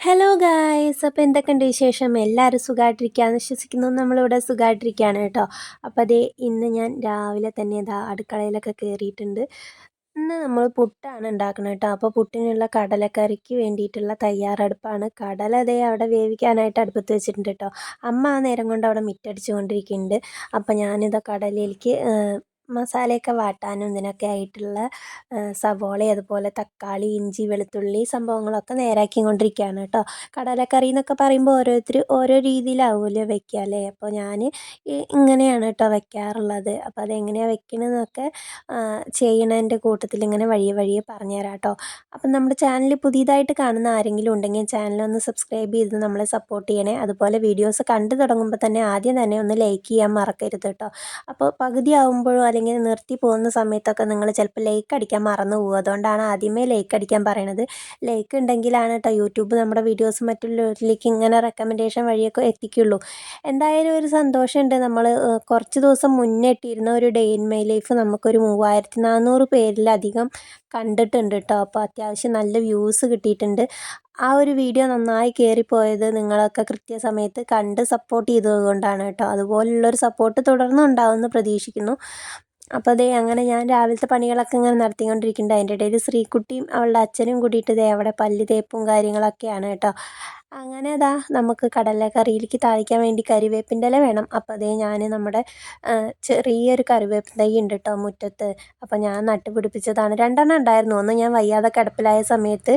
Hello guys അപ്പോൾ എന്തൊക്കെയുണ്ട് വിശേഷം? എല്ലാവരും സുഖമായിട്ടിരിക്കുകയെന്ന് വിശ്വസിക്കുന്നു. നമ്മളിവിടെ സുഖമായിട്ടിരിക്കുകയാണ് കേട്ടോ. അപ്പോൾ അതേ ഇന്ന് ഞാൻ രാവിലെ തന്നെ ഇതാ അടുക്കളയിലൊക്കെ കയറിയിട്ടുണ്ട് ഇന്ന് നമ്മൾ പുട്ടാണ് ഉണ്ടാക്കുന്നത് കേട്ടോ. അപ്പോൾ പുട്ടിനുള്ള കടലക്കറിക്ക് വേണ്ടിയിട്ടുള്ള തയ്യാറെടുപ്പാണ്. കടല അതേ അവിടെ വേവിക്കാനായിട്ട് അടുപ്പത്ത് വെച്ചിട്ടുണ്ട് കേട്ടോ. അമ്മ ആ നേരം കൊണ്ട് അവിടെ മിറ്റടിച്ചു കൊണ്ടിരിക്കുന്നുണ്ട് അപ്പോൾ ഞാനിതാ കടലയിലേക്ക് മസാലയൊക്കെ വാട്ടാനും ഇതിനൊക്കെ ആയിട്ടുള്ള സവോള അതുപോലെ തക്കാളി ഇഞ്ചി വെളുത്തുള്ളി സംഭവങ്ങളൊക്കെ നേരാക്കി കൊണ്ടിരിക്കുകയാണ് കേട്ടോ കടലക്കറി എന്നൊക്കെ പറയുമ്പോൾ ഓരോരുത്തർ ഓരോ രീതിയിലാവുമല്ലോ വെക്കുക അല്ലേ അപ്പോൾ ഞാൻ ഇങ്ങനെയാണ് കേട്ടോ വെക്കാറുള്ളത്. അപ്പോൾ അതെങ്ങനെയാണ് വെക്കണമെന്നൊക്കെ ചെയ്യണതിന്റെ കൂട്ടത്തിൽ ഇങ്ങനെ വഴിയെ വഴിയെ പറഞ്ഞുതരാം കേട്ടോ അപ്പം നമ്മുടെ ചാനൽ പുതിയതായിട്ട് കാണുന്ന ആരെങ്കിലും ഉണ്ടെങ്കിൽ ചാനൽ ഒന്ന് സബ്സ്ക്രൈബ് ചെയ്ത് നമ്മളെ സപ്പോർട്ട് ചെയ്യണേ. അതുപോലെ വീഡിയോസ് കണ്ടു തുടങ്ങുമ്പോൾ തന്നെ ആദ്യം തന്നെ ഒന്ന് ലൈക്ക് ചെയ്യാൻ മറക്കരുത് കേട്ടോ അപ്പോൾ പകുതി ആകുമ്പോഴോ അല്ലെങ്കിൽ നിർത്തി പോകുന്ന സമയത്തൊക്കെ നിങ്ങൾ ചിലപ്പോൾ ലൈക്ക് അടിക്കാൻ മറന്നു പോകും. അതുകൊണ്ടാണ് ആദ്യമേ ലൈക്ക് അടിക്കാൻ പറയണത്. ലൈക്ക് ഉണ്ടെങ്കിലാണ് കേട്ടോ യൂട്യൂബ് നമ്മുടെ വീഡിയോസ് മറ്റുള്ളവരിലേക്ക് ഇങ്ങനെ റെക്കമെൻഡേഷൻ വഴിയൊക്കെ എത്തിക്കുള്ളൂ. എന്തായാലും ഒരു സന്തോഷമുണ്ട്. നമ്മൾ കുറച്ച് ദിവസം മുന്നേ ഇട്ടിരുന്ന ഒരു ഡേ ഇൻ മൈ ലൈഫ് നമുക്കൊരു മൂവായിരത്തി നാനൂറ് പേരിലധികം കണ്ടിട്ടുണ്ട് കേട്ടോ അപ്പോൾ അത്യാവശ്യം നല്ല വ്യൂസ് കിട്ടിയിട്ടുണ്ട്. ആ ഒരു വീഡിയോ നന്നായി കയറിപ്പോയത് നിങ്ങളൊക്കെ കൃത്യസമയത്ത് കണ്ട് സപ്പോർട്ട് ചെയ്തത് കൊണ്ടാണ് കേട്ടോ അതുപോലുള്ളൊരു സപ്പോർട്ട് തുടർന്നും ഉണ്ടാവുമെന്ന് പ്രതീക്ഷിക്കുന്നു. അപ്പോൾ അതേ അങ്ങനെ ഞാൻ രാവിലത്തെ പണികളൊക്കെ ഇങ്ങനെ നടത്തിക്കൊണ്ടിരിക്കുന്നുണ്ട്. അതിന്റെ ഇടയിൽ ശ്രീക്കുട്ടിയും അവളുടെ അച്ഛനും കൂടിയിട്ട് ദേ അവിടെ പല്ല് തേപ്പും കാര്യങ്ങളൊക്കെയാണ് കേട്ടോ. അങ്ങനെ അതാ നമുക്ക് കടലക്കറിയിലേക്ക് താളിക്കാൻ വേണ്ടി കരിവേപ്പിന്റെ ഇല വേണം. അപ്പോൾ അതേ ഞാൻ നമ്മുടെ ചെറിയൊരു കറിവേപ്പിൻ തൈ ഉണ്ട് കേട്ടോ മുറ്റത്ത്. അപ്പോൾ ഞാൻ നട്ട് പിടിപ്പിച്ചതാണ് രണ്ടെണ്ണം ഉണ്ടായിരുന്നു. ഒന്ന് ഞാൻ വയ്യാതെ കിടപ്പിലായ സമയത്ത്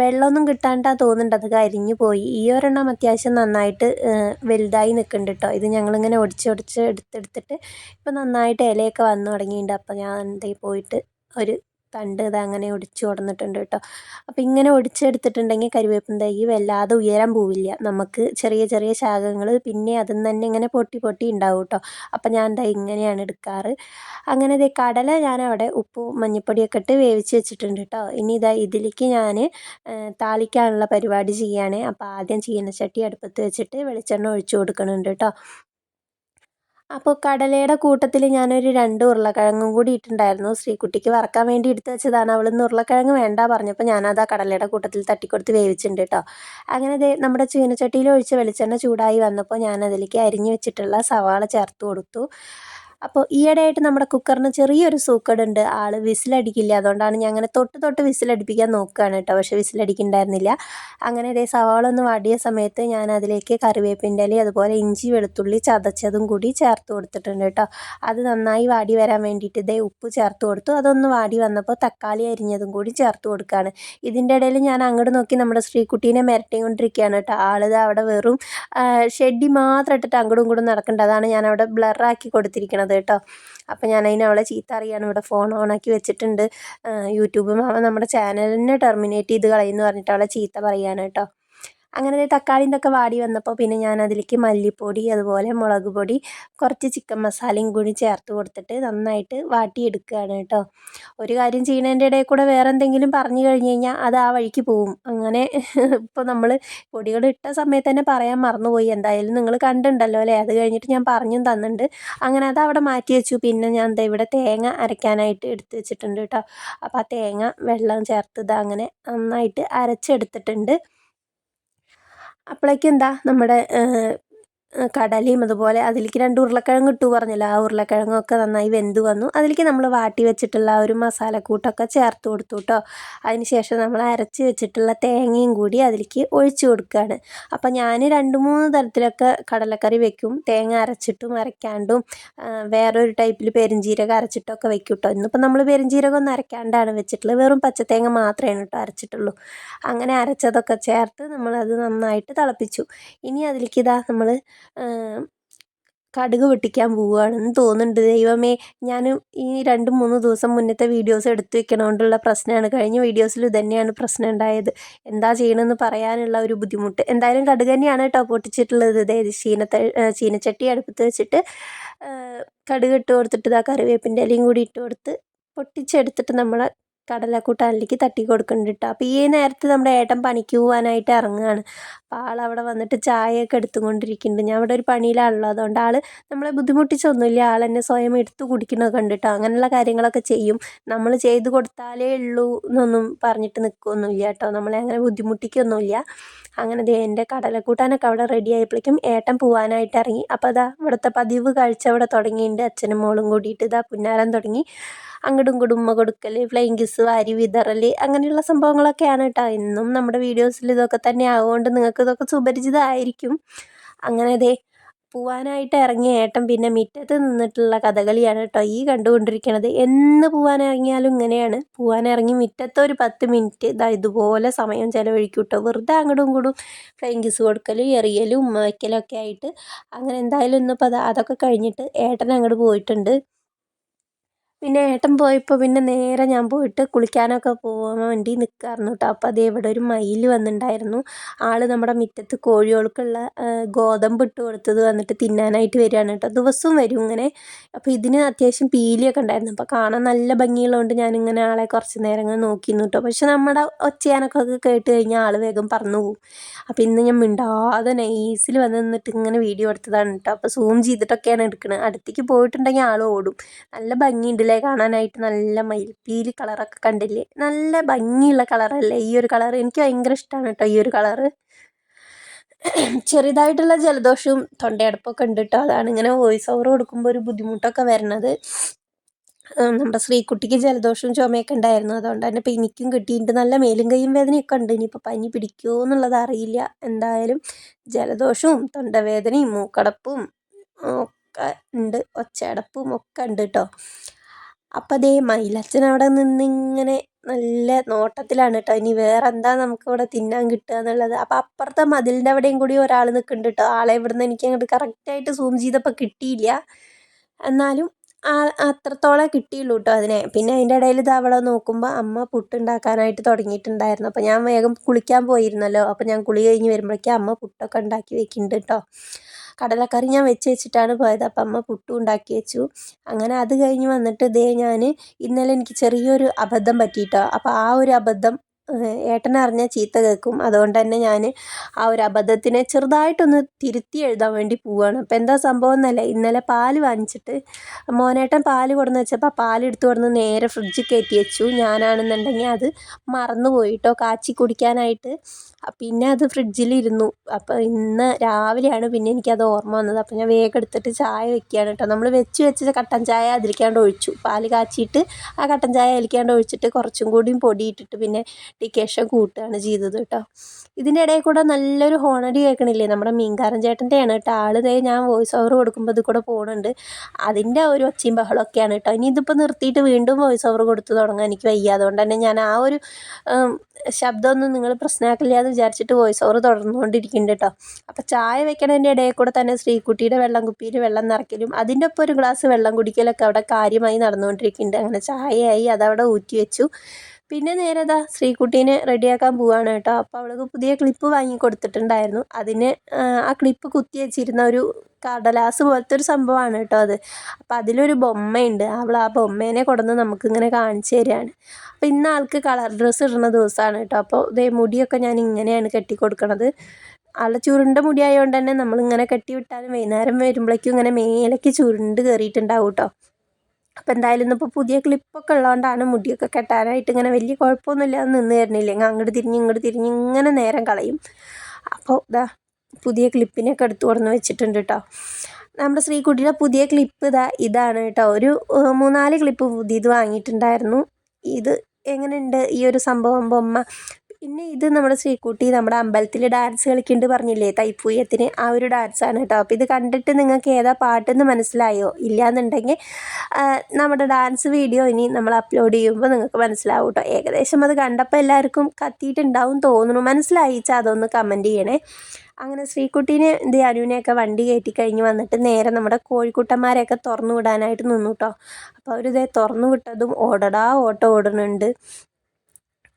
വെള്ളമൊന്നും കിട്ടാണ്ടാ തോന്നുന്നുണ്ട്. അത് കരിഞ്ഞു പോയി. ഈ ഒരെണ്ണം അത്യാവശ്യം നന്നായിട്ട് വലുതായി നിൽക്കുന്നുണ്ട് കേട്ടോ ഇത് ഞങ്ങളിങ്ങനെ ഒടിച്ചൊടിച്ച് ഒടിച്ച് എടുത്തെടുത്തിട്ട് ഇപ്പോൾ നന്നായിട്ട് ഇലയൊക്കെ വന്നു തുടങ്ങിയിട്ടുണ്ട്. അപ്പോൾ ഞാൻ എന്തേ പോയിട്ട് ഒരു തണ്ട് ഇത് അങ്ങനെ ഒടിച്ച് കൊടുന്നിട്ടുണ്ട് കേട്ടോ. അപ്പോൾ ഇങ്ങനെ ഒടിച്ചെടുത്തിട്ടുണ്ടെങ്കിൽ കരിവേപ്പിൻ തൈ വല്ലാതെ ഉയരാൻ പോവില്ല. നമുക്ക് ചെറിയ ചെറിയ ശാഖങ്ങൾ പിന്നെ അതിൽ നിന്ന് തന്നെ ഇങ്ങനെ പൊട്ടി പൊട്ടി ഉണ്ടാവും കേട്ടോ. അപ്പോൾ ഞാൻ എന്താ ഇങ്ങനെയാണ് എടുക്കാറ്. അങ്ങനെ ഇതേ കടല ഞാൻ അവിടെ ഉപ്പും മഞ്ഞൾപ്പൊടിയൊക്കെ ഇട്ട് വേവിച്ച് വെച്ചിട്ടുണ്ട് കേട്ടോ. ഇനി ഇതാ ഇതിലേക്ക് ഞാൻ താളിക്കാനുള്ള പരിപാടി ചെയ്യുകയാണ് അപ്പോൾ ആദ്യം ചീനച്ചട്ടി അടുപ്പത്ത് വെച്ചിട്ട് വെളിച്ചെണ്ണ ഒഴിച്ചു കൊടുക്കുന്നുണ്ട് കേട്ടോ. അപ്പോൾ കടലയുടെ കൂട്ടത്തിൽ ഞാനൊരു രണ്ട് ഉരുളക്കിഴങ്ങും കൂടി ഇട്ടിട്ടുണ്ടായിരുന്നു ശ്രീകുട്ടിക്ക് വറക്കാൻ വേണ്ടി എടുത്ത് വെച്ചതാണ്. അവൾ ഇന്ന് ഉരുളക്കിഴങ്ങ് വേണ്ട പറഞ്ഞപ്പോൾ ഞാനത് ആ കടലയുടെ കൂട്ടത്തിൽ തട്ടിക്കൊടുത്ത് വേവിച്ചിട്ടുണ്ട് കേട്ടോ അങ്ങനെ നമ്മുടെ ചീനച്ചട്ടിയിൽ ഒഴിച്ച് വെളിച്ചെണ്ണ ചൂടായി വന്നപ്പോൾ ഞാൻ അതിലേക്ക് അരിഞ്ഞു വെച്ചിട്ടുള്ള സവാള ചേർത്ത് കൊടുത്തു. അപ്പോൾ ഈയിടെയായിട്ട് നമ്മുടെ കുക്കറിന് ചെറിയൊരു സൂക്കേടുണ്ട്. ആൾ വിസിലടിക്കില്ല. അതുകൊണ്ടാണ് ഞാൻ അങ്ങനെ തൊട്ട് തൊട്ട് വിസിലടിപ്പിക്കാൻ നോക്കുകയാണ് കേട്ടോ. പക്ഷേ വിസിലടിക്കുന്നുണ്ടായിരുന്നില്ല അങ്ങനെ ഇതേ സവാള ഒന്ന് വാടിയ സമയത്ത് ഞാൻ അതിലേക്ക് കറിവേപ്പിന്റെ ഇല അതുപോലെ ഇഞ്ചി വെളുത്തുള്ളി ചതച്ചതും കൂടി ചേർത്ത് കൊടുത്തിട്ടുണ്ട് കേട്ടോ. അത് നന്നായി വാടി വരാൻ വേണ്ടിയിട്ട് ഇതേ ഉപ്പ് ചേർത്ത് കൊടുത്തു. അതൊന്ന് വാടി വന്നപ്പോൾ തക്കാളി അരിഞ്ഞതും കൂടി ചേർത്ത് കൊടുക്കുകയാണ്. ഇതിന്റെ ഇടയിൽ ഞാൻ അങ്ങോട്ട് നോക്കി നമ്മുടെ ശ്രീകുട്ടീനെ മിരട്ടിക്കൊണ്ടിരിക്കുകയാണ് കേട്ടോ. ആളിത് അവിടെ വെറും ഷെഡി മാത്രം ഇട്ടിട്ട് അങ്ങോട്ടും ഇങ്ങോട്ടും നടക്കേണ്ടത് അതാണ് ഞാൻ അവിടെ ബ്ലറാക്കി കൊടുത്തിരിക്കുന്നത് കേട്ടോ. അപ്പം ഞാൻ അതിന് അവളെ ചീത്ത അറിയാണ്. ഇവിടെ ഫോൺ ഓണാക്കി വെച്ചിട്ടുണ്ട്. യൂട്യൂബ് മാമ നമ്മുടെ ചാനലിനെ ടെർമിനേറ്റ് ചെയ്ത് കളയുമെന്ന് പറഞ്ഞിട്ട് അവളെ ചീത്ത പറയാണ് കേട്ടോ. അങ്ങനെ തക്കാളി ഇതൊക്കെ വാടി വന്നപ്പോൾ പിന്നെ ഞാൻ അതിലേക്ക് മല്ലിപ്പൊടി അതുപോലെ മുളക് പൊടി കുറച്ച് ചിക്കൻ മസാലയും കൂടി ചേർത്ത് കൊടുത്തിട്ട് നന്നായിട്ട് വാട്ടിയെടുക്കുകയാണ് കേട്ടോ. ഒരു കാര്യം ചെയ്യുന്നതിന്റെ ഇടയിൽ കൂടെ വേറെ എന്തെങ്കിലും പറഞ്ഞു കഴിഞ്ഞ് കഴിഞ്ഞാൽ അത് ആ വഴിക്ക് പോവും. അങ്ങനെ ഇപ്പോൾ നമ്മൾ പൊടികൾ ഇട്ട സമയത്ത് തന്നെ പറയാൻ മറന്നുപോയി. എന്തായാലും നിങ്ങൾ കണ്ടിട്ടുണ്ടല്ലോ അല്ലേ? അത് കഴിഞ്ഞിട്ട് ഞാൻ പറഞ്ഞും തന്നിട്ടുണ്ട്. അങ്ങനെ അത് അവിടെ മാറ്റി വെച്ചു. പിന്നെ ഞാൻ എന്താ ഇവിടെ തേങ്ങ അരയ്ക്കാനായിട്ട് എടുത്ത് വെച്ചിട്ടുണ്ട് കേട്ടോ. അപ്പോൾ ആ തേങ്ങ വെള്ളം ചേർത്ത് അങ്ങനെ നന്നായിട്ട് അരച്ചെടുത്തിട്ടുണ്ട്. അപ്പോഴേക്കും എന്താ നമ്മുടെ കടലയും അതുപോലെ അതിലേക്ക് രണ്ട് ഉരുളക്കിഴങ്ങ് ഇട്ടു പറഞ്ഞല്ലോ? ആ ഉരുളക്കിഴങ്ങൊക്കെ നന്നായി വെന്ത് വന്നു. അതിലേക്ക് നമ്മൾ വാട്ടി വെച്ചിട്ടുള്ള ആ ഒരു മസാലക്കൂട്ടൊക്കെ ചേർത്ത് കൊടുത്തു കേട്ടോ അതിനുശേഷം നമ്മൾ അരച്ച് വെച്ചിട്ടുള്ള തേങ്ങയും കൂടി അതിലേക്ക് ഒഴിച്ചു കൊടുക്കുകയാണ് അപ്പം ഞാൻ രണ്ട് മൂന്ന് തരത്തിലൊക്കെ കടലക്കറി വെക്കും. തേങ്ങ അരച്ചിട്ടും അരയ്ക്കാണ്ടും വേറൊരു ടൈപ്പിൽ പെരിഞ്ജീരകം അരച്ചിട്ടൊക്കെ വെക്കും കേട്ടോ ഇന്നിപ്പോൾ നമ്മൾ പെരിഞ്ജീരകം ഒന്നും അരയ്ക്കാണ്ടാണ് വെച്ചിട്ടുള്ളത്. വെറും പച്ചത്തേങ്ങ മാത്രമേ കേട്ടോ അരച്ചിട്ടുള്ളൂ. അങ്ങനെ അരച്ചതൊക്കെ ചേർത്ത് നമ്മളത് നന്നായിട്ട് തിളപ്പിച്ചു. ഇനി അതിലേക്ക് ഇതാ നമ്മൾ കടുക് പൊട്ടിക്കാൻ പോവുകയാണെന്ന് തോന്നുന്നുണ്ട്. ദൈവമേ ഞാൻ ഈ രണ്ട് മൂന്ന് ദിവസം മുന്നത്തെ വീഡിയോസ് എടുത്തു വെക്കണോണ്ടുള്ള പ്രശ്നമാണ് കഴിഞ്ഞ വീഡിയോസിൽ ഇതുതന്നെയാണ് പ്രശ്നം ഉണ്ടായത്. എന്താ ചെയ്യണമെന്ന് പറയാനുള്ള ഒരു ബുദ്ധിമുട്ട്. എന്തായാലും കടുക് തന്നെയാണ് കേട്ടോ പൊട്ടിച്ചിട്ടുള്ളത്. അതായത് ചീനത്ത ചീനച്ചട്ടി അടുപ്പത്ത് വെച്ചിട്ട് കടുക് ഇട്ട് കൊടുത്തിട്ട് ഇതാ കറിവേപ്പിന്റെ ഇലയും കൂടി ഇട്ട് കൊടുത്ത് പൊട്ടിച്ചെടുത്തിട്ട് നമ്മൾ കടലക്കൂട്ടാനിലേക്ക് തട്ടി കൊടുക്കുന്നുണ്ട് കേട്ടോ അപ്പോൾ ഈ നേരത്ത് നമ്മുടെ ഏട്ടൻ പണിക്ക് പോകാനായിട്ട് ഇറങ്ങുകയാണ് അപ്പോൾ അവിടെ വന്നിട്ട് ചായയൊക്കെ എടുത്തുകൊണ്ടിരിക്കുന്നുണ്ട്. ഞാൻ ഇവിടെ ഒരു പണിയിലാണല്ലോ അതുകൊണ്ട് ആൾ നമ്മളെ ബുദ്ധിമുട്ടിച്ചൊന്നുമില്ല. ആൾ എന്നെ സ്വയം എടുത്തു കുടിക്കണമൊക്കെ ഉണ്ട് കേട്ടോ അങ്ങനെയുള്ള കാര്യങ്ങളൊക്കെ ചെയ്യും. നമ്മൾ ചെയ്തു കൊടുത്താലേ ഉള്ളൂ എന്നൊന്നും പറഞ്ഞിട്ട് നിൽക്കുകയൊന്നുമില്ല കേട്ടോ നമ്മളെ അങ്ങനെ ബുദ്ധിമുട്ടിക്കൊന്നുമില്ല. അങ്ങനെ ദേ എന്റെ കടലക്കൂട്ടാനൊക്കെ അവിടെ റെഡി ആയപ്പോഴേക്കും ഏട്ടൻ പോകാനായിട്ട് ഇറങ്ങി. അപ്പോൾ അതാ ഇവിടുത്തെ പതിവ് കാഴ്ച അവിടെ തുടങ്ങിയിട്ടുണ്ട്. അച്ഛനും മോളും കൂടിയിട്ട് ഇതാ പുന്നാരം തുടങ്ങി. അങ്ങോട്ടും കുടുംബ കൊടുക്കൽ ഫ്ലൈങ് കിസ് വാരി വിതറൽ അങ്ങനെയുള്ള സംഭവങ്ങളൊക്കെയാണ് കേട്ടോ ഇന്നും നമ്മുടെ വീഡിയോസിൽ ഇതൊക്കെ തന്നെ ആവുകൊണ്ട് നിങ്ങൾക്ക് ഇതൊക്കെ സുപരിചിതമായിരിക്കും. അങ്ങനെ ദേ പോവാനായിട്ട് ഇറങ്ങിയ ഏട്ടൻ പിന്നെ മുറ്റത്ത് നിന്നിട്ടുള്ള കഥകളിയാണ് കേട്ടോ ഈ കണ്ടുകൊണ്ടിരിക്കണത്. എന്ന് പോവാനിറങ്ങിയാലും ഇങ്ങനെയാണ്. പോവാനിറങ്ങി മുറ്റത്ത് ഒരു പത്ത് മിനിറ്റ് ഇതാ ഇതുപോലെ സമയം ചിലവഴിക്കും കേട്ടോ വെറുതെ അങ്ങോട്ടും ഇങ്ങോട്ടും ഫ്ലൈങ് കിസ് കൊടുക്കലും എറിയലും ഉമ്മ വയ്ക്കലും ഒക്കെ ആയിട്ട്. അങ്ങനെ എന്തായാലും ഇന്നിപ്പോൾ അത് അതൊക്കെ കഴിഞ്ഞിട്ട് ഏട്ടൻ അങ്ങോട്ട് പോയിട്ടുണ്ട്. പിന്നെ ഏട്ടൻ പോയപ്പോൾ പിന്നെ നേരെ ഞാൻ പോയിട്ട് കുളിക്കാനൊക്കെ പോകാൻ വേണ്ടി നിൽക്കായിരുന്നു കേട്ടോ അപ്പോൾ അതേ ഇവിടെ ഒരു മയിൽ വന്നിട്ടുണ്ടായിരുന്നു ആൾ നമ്മുടെ മുറ്റത്ത് കോഴികൾക്കുള്ള ഗോതമ്പ് ഇട്ട് കൊടുത്തത് വന്നിട്ട് തിന്നാനായിട്ട് വരികയാണ് കേട്ടോ ദിവസവും വരും ഇങ്ങനെ. അപ്പോൾ ഇതിന് അത്യാവശ്യം പീലിയൊക്കെ ഉണ്ടായിരുന്നു. അപ്പോൾ കാണാൻ നല്ല ഭംഗിയുള്ളതുകൊണ്ട് ഞാനിങ്ങനെ ആളെ കുറച്ച് നേരം ഇങ്ങനെ നോക്കിയിരുന്നു കേട്ടോ പക്ഷെ നമ്മുടെ ഒച്ചയാനൊക്കെ കേട്ട് കഴിഞ്ഞാൽ ആൾ വേഗം പറന്നു പോകും അപ്പോൾ ഇന്ന് ഞാൻ മിണ്ടാതെ നൈസിൽ വന്ന് നിന്നിട്ട് ഇങ്ങനെ വീഡിയോ എടുത്തതാണ് കേട്ടോ അപ്പോൾ സൂം ചെയ്തിട്ടൊക്കെയാണ് എടുക്കുന്നത് അടുത്തേക്ക് പോയിട്ടുണ്ടെങ്കിൽ ആൾ ഓടും. നല്ല ഭംഗിയുണ്ട് അല്ലേ കാണാനായിട്ട് നല്ല മയിൽപ്പീലി കളറൊക്കെ കണ്ടില്ലേ? നല്ല ഭംഗിയുള്ള കളറല്ലേ ഈ ഒരു കളർ എനിക്ക് ഭയങ്കര ഇഷ്ടമാണ് കേട്ടോ ഈ ഒരു കളറ്. ചെറുതായിട്ടുള്ള ജലദോഷവും തൊണ്ടയടപ്പൊക്കെ ഉണ്ട് കേട്ടോ അതാണ് ഇങ്ങനെ വോയിസ് ഓവർ കൊടുക്കുമ്പോൾ ഒരു ബുദ്ധിമുട്ടൊക്കെ വരുന്നത്. നമ്മുടെ ശ്രീകുട്ടിക്ക് ജലദോഷവും ചുമയൊക്കെ ഉണ്ടായിരുന്നു. അതുകൊണ്ട് തന്നെ ഇപ്പം എനിക്കും കിട്ടിയിട്ട് നല്ല മേലും കൈയും വേദനയൊക്കെ ഉണ്ട്. ഇനിയിപ്പോൾ പനി പിടിക്കുമോ എന്നുള്ളത് അറിയില്ല. എന്തായാലും ജലദോഷവും തൊണ്ടവേദനയും മൂക്കടപ്പും ഒക്കെ ഉണ്ട്. ഒച്ചയടപ്പും ഒക്കെ ഉണ്ട് കേട്ടോ അപ്പം ദേ മയിലച്ഛൻ അവിടെ നിന്നിങ്ങനെ നല്ല നോട്ടത്തിലാണ് കേട്ടോ ഇനി വേറെ എന്താ നമുക്ക് ഇവിടെ തിന്നാൻ കിട്ടുക എന്നുള്ളത്. അപ്പം അപ്പുറത്തെ മതിലിന്റെ അവിടെയും കൂടി ഒരാൾ നിൽക്കുന്നുണ്ട് കേട്ടോ ആളെ ഇവിടുന്ന് എനിക്ക് അങ്ങോട്ട് കറക്റ്റായിട്ട് സൂം ചെയ്തപ്പോൾ കിട്ടിയില്ല. എന്നാലും അത്രത്തോളം കിട്ടിയുള്ളൂ കേട്ടോ അതിനെ. പിന്നെ അതിന്റെ ഇടയിൽ ഇത് അവിടെ നോക്കുമ്പോൾ അമ്മ പുട്ടുണ്ടാക്കാനായിട്ട് തുടങ്ങിയിട്ടുണ്ടായിരുന്നു. അപ്പോൾ ഞാൻ വേഗം കുളിക്കാൻ പോയിരുന്നല്ലോ. അപ്പോൾ ഞാൻ കുളി കഴിഞ്ഞ് വരുമ്പോഴേക്കും അമ്മ പുട്ടൊക്കെ ഉണ്ടാക്കി വെക്കുന്നുണ്ട് കേട്ടോ കടലക്കറി ഞാൻ വെച്ച് വെച്ചിട്ടാണ് പോയത്. അപ്പം അമ്മ പുട്ടും ഉണ്ടാക്കി വെച്ചു. അങ്ങനെ അത് കഴിഞ്ഞ് വന്നിട്ട് ദേ ഞാൻ ഇന്നലെ എനിക്ക് ചെറിയൊരു അബദ്ധം പറ്റിയിട്ടോ. അപ്പോൾ ആ ഒരു അബദ്ധം ഏട്ടൻ അറിഞ്ഞാൽ ചീത്ത കേൾക്കും. അതുകൊണ്ട് തന്നെ ഞാൻ ആ ഒരു അബദ്ധത്തിനെ ചെറുതായിട്ടൊന്ന് തിരുത്തി എഴുതാൻ വേണ്ടി പോവുകയാണ് അപ്പോൾ എന്താ സംഭവം എന്നല്ല ഇന്നലെ പാൽ വാങ്ങിച്ചിട്ട് മോനേട്ടൻ പാൽ കൊടുന്ന് വെച്ചപ്പോൾ എടുത്തു കൊടുന്ന് നേരെ ഫ്രിഡ്ജിൽ കയറ്റി വെച്ചു. ഞാനാണെന്നുണ്ടെങ്കിൽ അത് മറന്നു പോയിട്ടോ കാച്ചി കുടിക്കാനായിട്ട്. പിന്നെ അത് ഫ്രിഡ്ജിലിരുന്നു. അപ്പോൾ ഇന്ന് രാവിലെയാണ് പിന്നെ എനിക്കത് ഓർമ്മ വന്നത്. അപ്പോൾ ഞാൻ വേഗം എടുത്തിട്ട് ചായ വെക്കുകയാണ് കേട്ടോ. നമ്മൾ വെച്ച് വെച്ച് കട്ടൻ ചായ അതിരിക്കാണ്ട് ഒഴിച്ചു. പാൽ കാച്ചിയിട്ട് ആ കട്ടൻ ചായ അതിലിക്കാണ്ട് ഒഴിച്ചിട്ട് കുറച്ചും കൂടിയും പൊടിയിട്ടിട്ട് പിന്നെ ഡിക്കേഷൻ കൂട്ടുകയാണ് ചെയ്തത് കേട്ടോ. ഇതിന്റെ ഇടയിൽ കൂടെ നല്ലൊരു ഹോണടി കേൾക്കണില്ലേ? നമ്മുടെ മീൻകാരൻ ചേട്ടന്റെയാണ് കേട്ടോ. ആൾ ദേ ഞാൻ വോയിസ് ഓവർ കൊടുക്കുമ്പോൾ ഇത് കൂടെ പോകുന്നുണ്ട് അതിന്റെ ഒരു ഒച്ചയും ബഹളമൊക്കെയാണ് കേട്ടോ. ഇനി ഇതിപ്പോൾ നിർത്തിയിട്ട് വീണ്ടും വോയിസ് ഓവർ കൊടുത്തു തുടങ്ങാൻ എനിക്ക് വയ്യ. അതുകൊണ്ട് തന്നെ ഞാൻ ആ ഒരു ശബ്ദമൊന്നും നിങ്ങൾ പ്രശ്നമാക്കില്ല എന്ന് വിചാരിച്ചിട്ട് വോയിസ് ഓവർ തുടർന്നുകൊണ്ടിരിക്കുന്നുണ്ട് കേട്ടോ. അപ്പോൾ ചായ വെക്കണതിന്റെ ഇടയിൽ കൂടെ തന്നെ ശ്രീകുട്ടിയുടെ വെള്ളം കുപ്പിയിൽ വെള്ളം നിറയ്ക്കലും അതിന്റെ ഒപ്പം ഒരു ഗ്ലാസ് വെള്ളം കുടിക്കലൊക്കെ അവിടെ കാര്യമായി നടന്നുകൊണ്ടിരിക്കുന്നുണ്ട്. അങ്ങനെ ചായയായി അതവിടെ ഊറ്റി വെച്ചു പിന്നെ നേരെ ദാ ശ്രീകുട്ടീനെ റെഡിയാക്കാൻ പോവാണ് കേട്ടോ. അപ്പോൾ അവൾക്ക് പുതിയ ക്ലിപ്പ് വാങ്ങി കൊടുത്തിട്ടുണ്ടായിരുന്നു. അതിന് ആ ക്ലിപ്പ് കുത്തി വെച്ചിരുന്ന ഒരു കടലാസ് പോലത്തെ ഒരു സംഭവമാണ് കേട്ടോ അത്. അപ്പോൾ അതിലൊരു ബൊമ്മയുണ്ട്. അവൾ ആ ബൊമ്മേനെ കൊടുന്ന് നമുക്കിങ്ങനെ കാണിച്ചു തരികയാണ് അപ്പോൾ ഇന്ന് ആൾക്ക് കളർ ഡ്രസ്സ് ഇടുന്ന ദിവസമാണ് കേട്ടോ. അപ്പോൾ ഇതേ മുടിയൊക്കെ ഞാൻ ഇങ്ങനെയാണ് കെട്ടി കൊടുക്കണത് ആളെ ചുരുണ്ട മുടിയായതുകൊണ്ട് തന്നെ നമ്മളിങ്ങനെ കെട്ടി വിട്ടാലും വൈകുന്നേരം വരുമ്പോഴേക്കും ഇങ്ങനെ മേലേക്ക് ചുരുണ്ട് കയറിയിട്ടുണ്ടാവും കേട്ടോ. അപ്പോൾ എന്തായാലും ഇന്നിപ്പോൾ പുതിയ ക്ലിപ്പൊക്കെ ഉള്ളതുകൊണ്ടാണ് മുടിയൊക്കെ കെട്ടാനായിട്ട് ഇങ്ങനെ വലിയ കുഴപ്പമൊന്നുമില്ലാതെ നിന്ന് തരുന്നില്ല അങ്ങോട്ട് തിരിഞ്ഞ് ഇങ്ങോട്ട് തിരിഞ്ഞ് ഇങ്ങനെ നേരം കളയും. അപ്പോൾ ഇതാ പുതിയ ക്ലിപ്പിനൊക്കെ എടുത്തു കൊടുന്ന് വെച്ചിട്ടുണ്ട് കേട്ടോ നമ്മുടെ ശ്രീകുട്ടിയുടെ പുതിയ ക്ലിപ്പ് ഇതാ ഇതാണ് കേട്ടോ ഒരു മൂന്നാൽ ക്ലിപ്പ് പുതിയത് വാങ്ങിയിട്ടുണ്ടായിരുന്നു. ഇത് എങ്ങനെയുണ്ട് ഈ ഒരു സംഭവം? ബൊമ്മ പിന്നെ ഇത് നമ്മുടെ ശ്രീക്കുട്ടി നമ്മുടെ അമ്പലത്തിൽ ഡാൻസ് കളിക്കുന്നുണ്ട് പറഞ്ഞില്ലേ? തൈപ്പൂയത്തിന് ആ ഒരു ഡാൻസാണ് കേട്ടോ. അപ്പോൾ ഇത് കണ്ടിട്ട് നിങ്ങൾക്ക് ഏതാ പാട്ടെന്ന് മനസ്സിലായോ? ഇല്ലയെന്നുണ്ടെങ്കിൽ നമ്മുടെ ഡാൻസ് വീഡിയോ ഇനി നമ്മൾ അപ്ലോഡ് ചെയ്യുമ്പോൾ നിങ്ങൾക്ക് മനസ്സിലാവും കേട്ടോ. ഏകദേശം അത് കണ്ടപ്പോൾ എല്ലാവർക്കും കത്തിയിട്ടുണ്ടാവും തോന്നുന്നു. മനസ്സിലായിച്ചാൽ അതൊന്ന് കമന്റ് ചെയ്യണേ. അങ്ങനെ ശ്രീക്കുട്ടീനെ എന്ത് അനുവിനെയൊക്കെ വണ്ടി കയറ്റി കഴിഞ്ഞ് വന്നിട്ട് നേരെ നമ്മുടെ കോഴിക്കുട്ടന്മാരെയൊക്കെ തുറന്നു വിടാനായിട്ട് നിന്നു കേട്ടോ. അപ്പോൾ അവരിതേ തുറന്നു വിട്ടതും ഓടടാ ഓട്ടോ ഓടുന്നുണ്ട്.